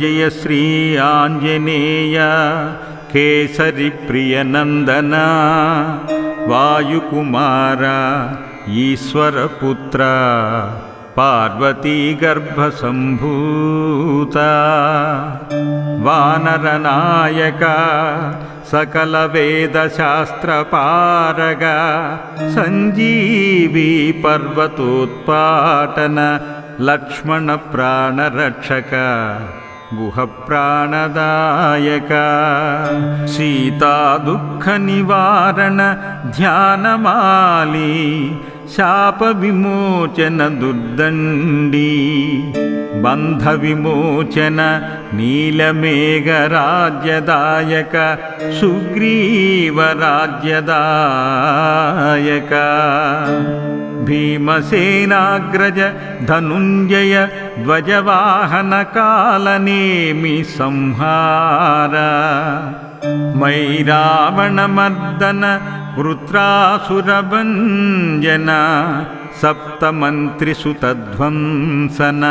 जय श्री आञ्जनेय केसरिप्रियनन्दन वायुकुमार ईश्वरपुत्र पार्वतीगर्भसम्भूता वानरनायक सकलवेदशास्त्रपारग सञ्जीवी पर्वतोत्पाटन लक्ष्मणप्राणरक्षक गुहप्राणदायक सीतादुःखनिवारण ध्यानमाली शापविमोचन दुर्दण्डी बन्धविमोचन नीलमेघराज्यदायक सुग्रीवराज्यदायक भीमसेनाग्रज धनुञ्जय ध्वजवाहनकालनेमि संहार। मैरावणमर्दन वृत्रासुरभञ्जन सप्तमन्त्रिसुतध्वंसन।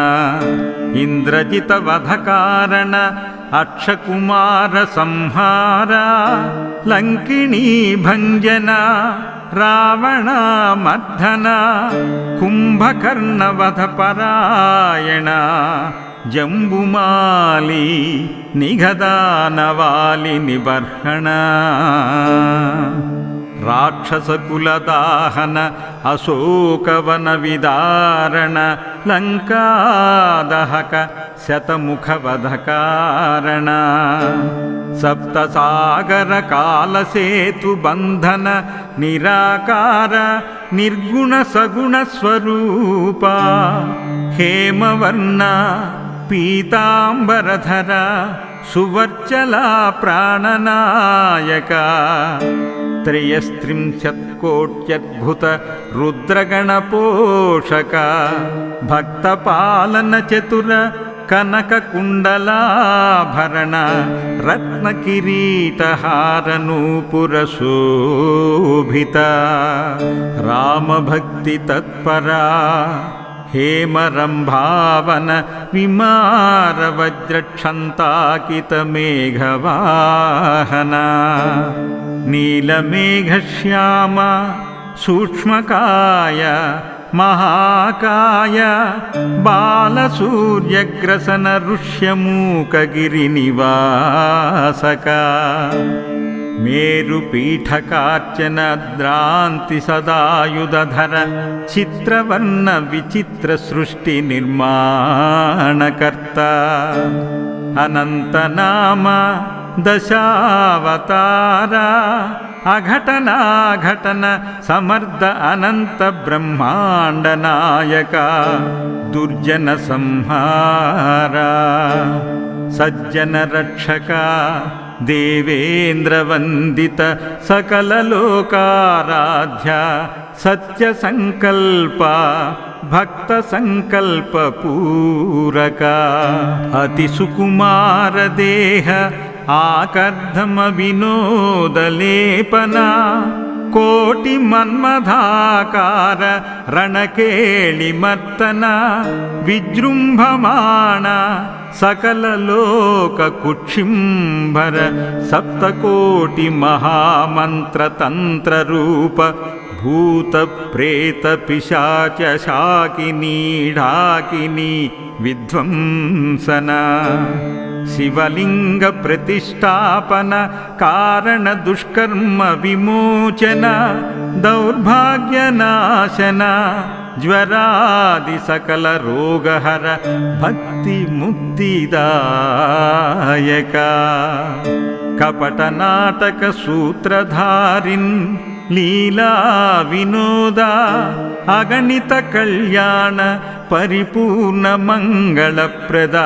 इन्द्रजितवधकारण अक्षकुमारसंहार। लङ्किणीभञ्जन रावणमर्धन कुम्भकर्णवधपरायण जम्बुमाली निगदानवालि निबर्हण राक्षसकुलदाहन अशोकवनविदारण लङ्कादहक शतमुखवधकारण। सप्तसागरकालसेतुबन्धन निराकार निर्गुणसगुणस्वरूपा। हेमवर्ण पीताम्बरधर सुवर्चला प्राणनायका त्रयस्त्रिंशत्कोट्यद्भुत रुद्रगणपोषक भक्तपालनचतुर कनककुण्डलाभरण रत्नकिरीटहारनूपुरशोभित रामभक्तितत्परा हेमरम्भावन विमारवज्रक्षन्ताकितमेघवाहन नीलमेघश्याम सूक्ष्मकाय महाकाय बालसूर्यग्रसन ऋष्यमूकगिरिनिवासक मेरुपीठकार्चनद्रान्तिसदायुधर चित्रवर्णविचित्रसृष्टिनिर्माणकर्ता अनन्तनाम दशावतार। अघटनाघटन समर्द अनन्तब्रह्माण्डनायक दुर्जनसंहार सज्जनरक्षक देवेन्द्रवन्दित सकललोकाराध्य सत्यसङ्कल्प भक्तसङ्कल्पपूरक अतिसुकुमारदेह आकर्धमविनोदलेपना कोटिमन्मधाकार रणकेळिमर्तन विजृम्भमाण सकललोककुक्षिम्भर सप्तकोटिमहामन्त्रतन्त्ररूप भूतप्रेतपिशाचशाकिनीढाकिनी विध्वंसन शिवलिङ्गप्रतिष्ठापन कारणदुष्कर्म विमोचन दौर्भाग्यनाशन ज्वरादिसकलरोगहर भक्तिमुक्तिदायक कपटनाटकसूत्रधारिन् लीला विनोदा अगणितकल्याण परिपूर्णमङ्गलप्रदा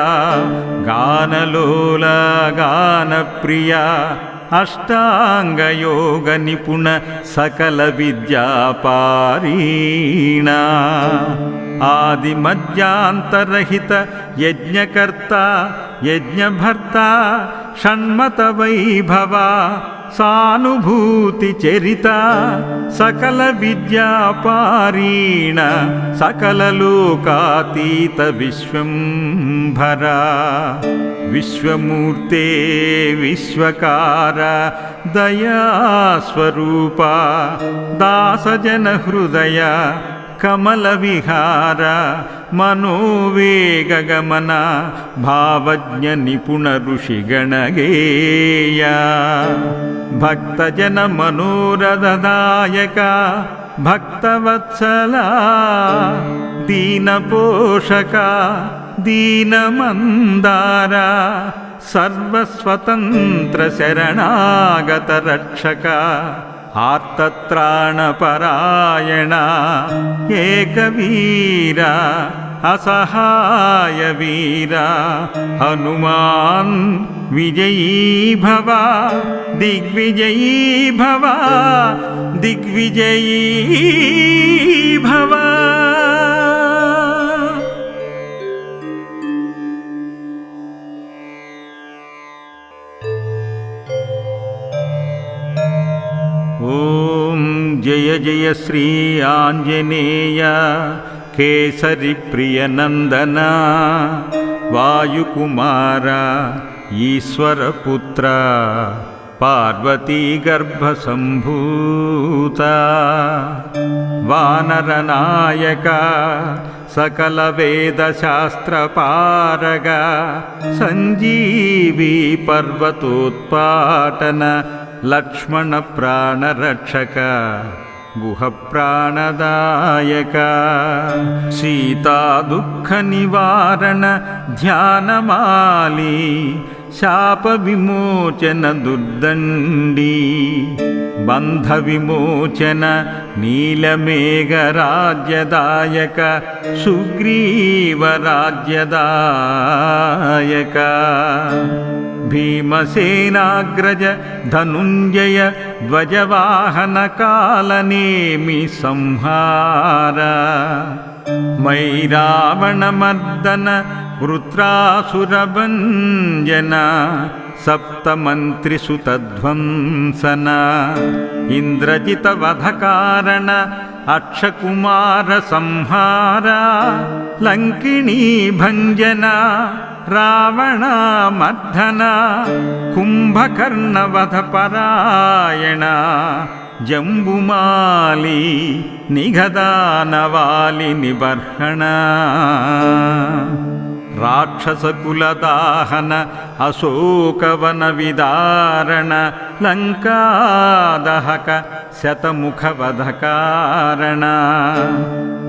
गानलोला गानप्रिया अष्टाङ्गयोगनिपुण सकलविद्यापारीणा आदिमध्यान्तरहित यज्ञकर्ता यज्ञभर्ता षण्मतवैभवा సానుభూతి చరిత సకల విద్యాపారీణ సకల లోకాతీత విశ్వంభరా. విశ్వమూర్తే విశ్వకార దయాస్వరూప దాసజన హృదయ कमलविहार मनोवेगगमना भावज्ञनिपुणऋषिगणगेया। भक्तजनमनोरददायका भक्तवत्सला दीनपोषका दीनमन्दार सर्वस्वतन्त्रशरणागतरक्षका। आर्तत्राणपरायणा एकवीरा असहायवीरा हनुमान् विजयी भव दिग्विजयी भव भवा। दिग्विजयीभवा जय जय श्री आञ्जनेय केसरिप्रियनन्दन वायुकुमार ईश्वरपुत्र पार्वतीगर्भसम्भूता वानरनायक सकलवेदशास्त्रपारग सञ्जीवी पर्वतोत्पाटन लक्ष्मणप्राणरक्षक गुहप्राणदायक सीतादुःखनिवारण ध्यानमाली शापविमोचन दुर्दण्डी बन्धविमोचन नीलमेघराज्यदायक सुग्रीवराज्यदायक भीमसेनाग्रज धनुञ्जय ध्वजवाहनकालनेमि संहार मयि रावणमर्दन वृत्रासुरभञ्जन सप्तमन्त्रिसुतध्वंसन इन्द्रजितवधकारण अक्षकुमारसंहार लङ्किणी भञ्जन रावणमर्धन कुम्भकर्णवधपरायण जम्बुमाली निगदानवालि निबर्हण राक्षसकुलदाहन अशोकवनविदारण लङ्कादहक शतमुखवधकारण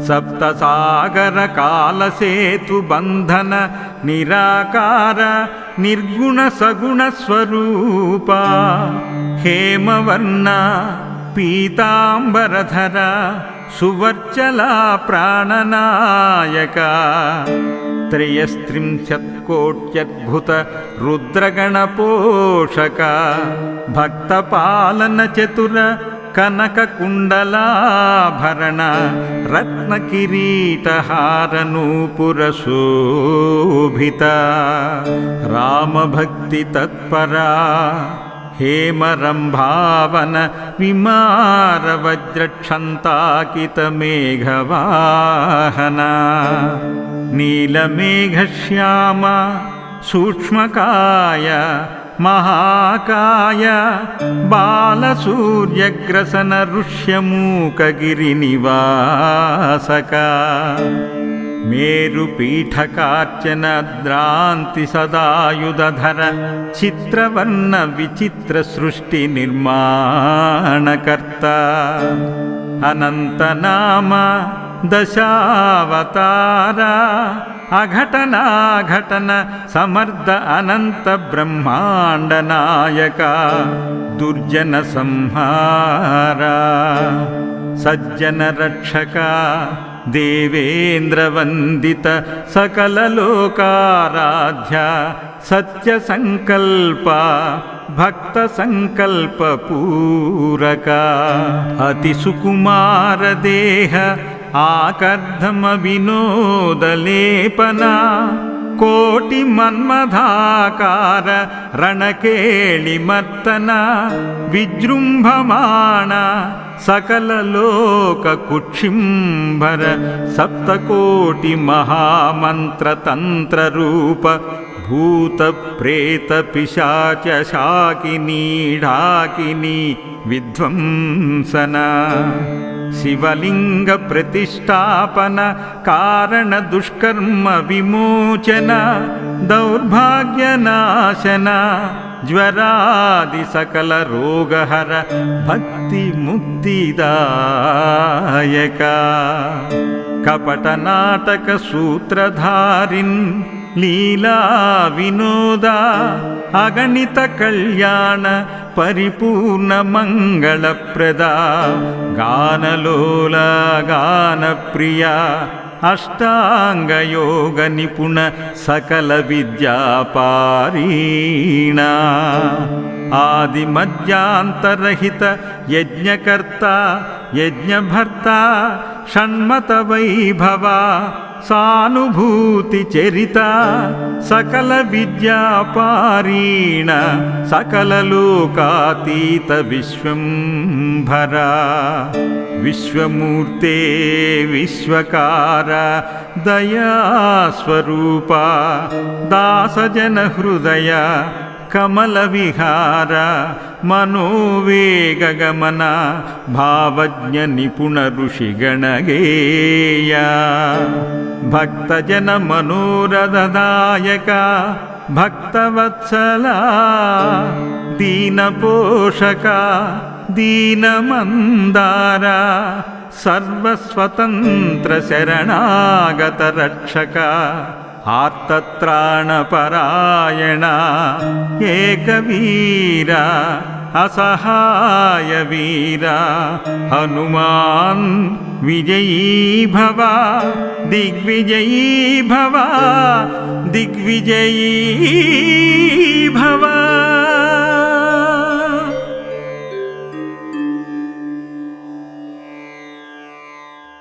सप्तसागरकालसेतुबन्धन निराकार निर्गुणसगुणस्वरूप हेमवर्ण पीताम्बरधर सुवर्चला प्राणनायक त्रयस्त्रिंशत्कोट्यद्भुत रुद्रगणपोषक भक्तपालनचतुर कनककुण्डलाभरण रत्नकिरीटहारनूपुरशोभित। रामभक्तितत्परा हेमरम्भावन विमारवज्रक्षन्ताकितमेघवाहन नीलमेघश्याम सूक्ष्मकाय महाकाय बालसूर्यग्रसन ऋष्यमूकगिरिनिवासक मेरुपीठकार्चनद्रान्ति सदायुधधर चित्रवर्ण विचित्रसृष्टिनिर्माणकर्ता अनन्तनाम दशावतार। अघटनाघटन समर्द अनन्तब्रह्माण्डनायक दुर्जनसंहार सज्जनरक्षक देवेन्द्रवन्दित सकललोकाराध्य सत्यसङ्कल्प भक्तसङ्कल्पपूरक अतिसुकुमारदेह आकर्धमविनोदलेपना आकर्दमविनोदलेपना कोटिमन्मधाकारकेलिमर्तन विजृम्भमाण सकललोककुक्षिम्भर सप्तकोटिमहामन्त्रतन्त्ररूप भूतप्रेतपिशाचशाकिनीढाकिनी विध्वंसना शिवलिङ्गप्रतिष्ठापन कारणदुष्कर्मविमोचन दौर्भाग्यनाशन ज्वरादिसकलरोगहर भक्तिमुक्तिदायका कपटनाटकसूत्रधारिन् लीला लीलाविनोदा अगणितकल्याण परिपूर्णमङ्गलप्रदा गानलोला गानप्रिया अष्टाङ्गयोगनिपुण सकलविद्यापारीणा आदिमध्यान्तरहित यज्ञकर्ता यज्ञभर्ता षण्मतवैभवा సానుభూతి చరిత సకల విద్యాపారీణ సకల లోకాతీత విశ్వంభరా. విశ్వమూర్తే విశ్వకార దయాస్వరూప దాసజన హృదయ कमलविहार मनोवेगगमन भावज्ञनिपुणऋषिगणगेया भक्तजनमनोरददायका भक्तवत्सला दीनपोषका दीनमन्दारा सर्वस्वतन्त्रशरणागतरक्षका आर्तत्राणपरायणा एकवीरा असहाय वीरा हनुमान् विजयी भव दिग्विजयी भव दिग्विजयी भव।